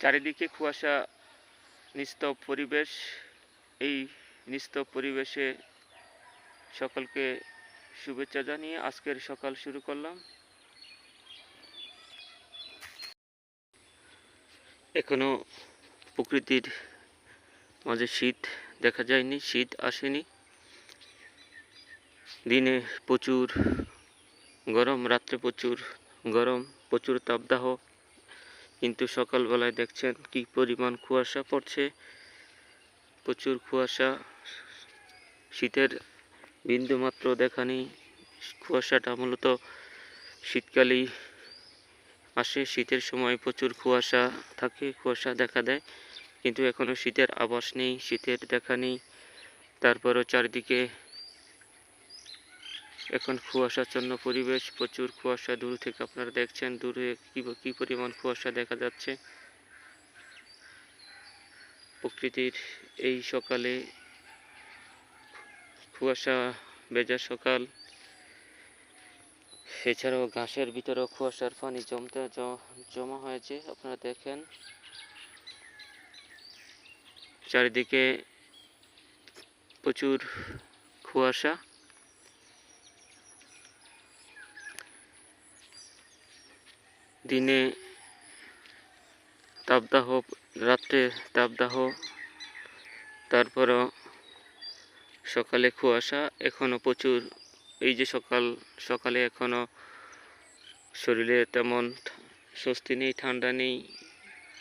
চারিদিকে কুয়াশা নিস্তব পরিবেশ। এই নিস্তব পরিবেশে সকলকে শুভেচ্ছা জানিয়ে আজকের সকাল শুরু করলাম। এখনও প্রকৃতির মাঝে শীত দেখা যায়নি, শীত আসেনি। দিনে প্রচুর গরম, রাত্রে প্রচুর গরম, প্রচুর তাপদাহ। কিন্তু সকালবেলায় দেখছেন কি পরিমাণ কুয়াশা পড়ছে। প্রচুর কুয়াশা। শীতের বিন্দুমাত্র দেখা নেই। কুয়াশাটা মূলত শীতকালেই আসে। শীতের সময় প্রচুর কুয়াশা থাকে, কুয়াশা দেখা দেয়। কিন্তু এখনও শীতের আভাস নেই, শীতের দেখা নেই। তারপরও চারিদিকে এখন কুয়াশাচ্ছন্ন পরিবেশ প্রচুর কুয়াশা, দূর থেকে আপনারা দেখছেন, দূরে কি কি পরিমাণ কুয়াশা দেখা যাচ্ছে। প্রকৃতির এই সকালে কুয়াশা ভেজা সকাল। এছাড়াও ঘাসের ভিতরেও কুয়াশার পানি জমতে জমা হয়েছে, আপনারা দেখেন। চারিদিকে প্রচুর কুয়াশা। দিনে তাপদাহ, রাত্রে তাপদাহ, তারপরও সকালে কুয়াশা, এখনও প্রচুর। এই যে সকাল, সকালে এখনও শরীরে তেমন স্বস্তি নেই, ঠান্ডা নেই,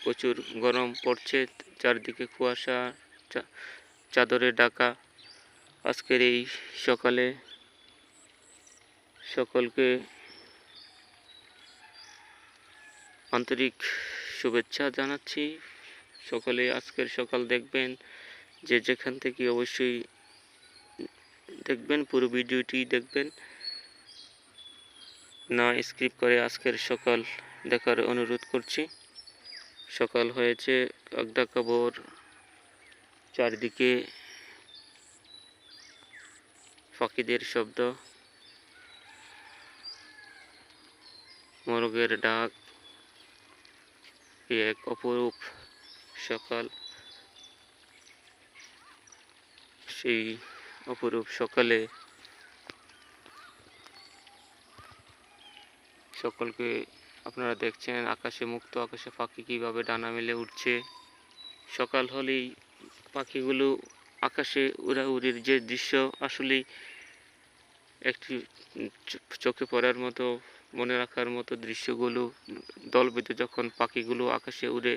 প্রচুর গরম পড়ছে, চারদিকে কুয়াশা চাদরে ডাকা আজকের এই সকালে সকলকে আন্তরিক শুভেচ্ছা জানাচ্ছি। সকলে আজকের সকাল দেখবেন। যে যেখান থেকে অবশ্যই দেখবেন, পুরো ভিডিওটি দেখবেন। না স্কিপ করে আজকের সকাল দেখার অনুরোধ করছি। সকাল হয়েছে আগডা খবর চারদিকে পাখিদের শব্দ, মোরগের ডাক এক অপরূপ সকাল। সেই অপরূপ সকালে সকলকে আপনারা দেখছেন, আকাশে মুক্ত, আকাশে পাখি কীভাবে ডানা মেলে উঠছে। সকাল হলেই পাখিগুলো আকাশে উড়াউড়ির যে দৃশ্য, আসলেই একটি চোখে পড়ার মতো মনে রাখার মতো দৃশ্যগুলো দল বেঁধে যখন পাখিগুলো আকাশে উড়ে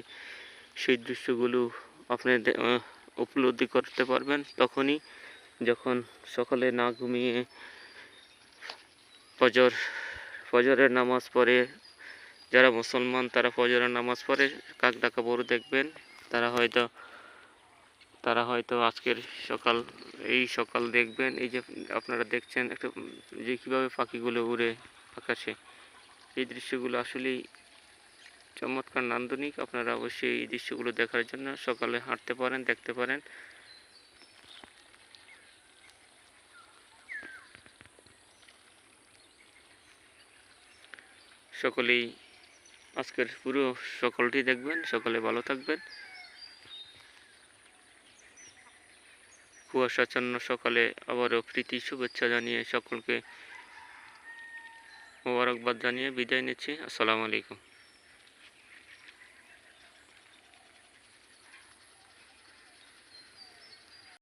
সেই দৃশ্যগুলো আপনি উপলব্ধি করতে পারবেন তখনই যখন সকালে না ঘুমিয়ে ফজর, ফজরের নামাজ পড়ে, যারা মুসলমান তারা ফজরের নামাজ পড়ে, কাক ডাকা বড় দেখবেন, তারা হয়তো তারা হয়তো আজকের সকাল, এই সকাল দেখবেন, এই যে আপনারা দেখছেন একটা, যে কীভাবে পাখিগুলো উড়ে আকাশে। এই দৃশ্যগুলো আসলেই চমৎকার নান্দনিক। আপনারা অবশ্যই এই দৃশ্যগুলো দেখার জন্য সকালে হাঁটতে পারেন, দেখতে পারেন। সকলেই আজকের পুরো সকলটি দেখবেন, সকলে ভালো থাকবেন। কুয়াশাচ্ছন্ন সকালে আবারও প্রীতি শুভেচ্ছা জানিয়ে সকলকে মোবারকবাদ জানিয়ে বিদায় নিচ্ছি। আসসালামু আলাইকুম।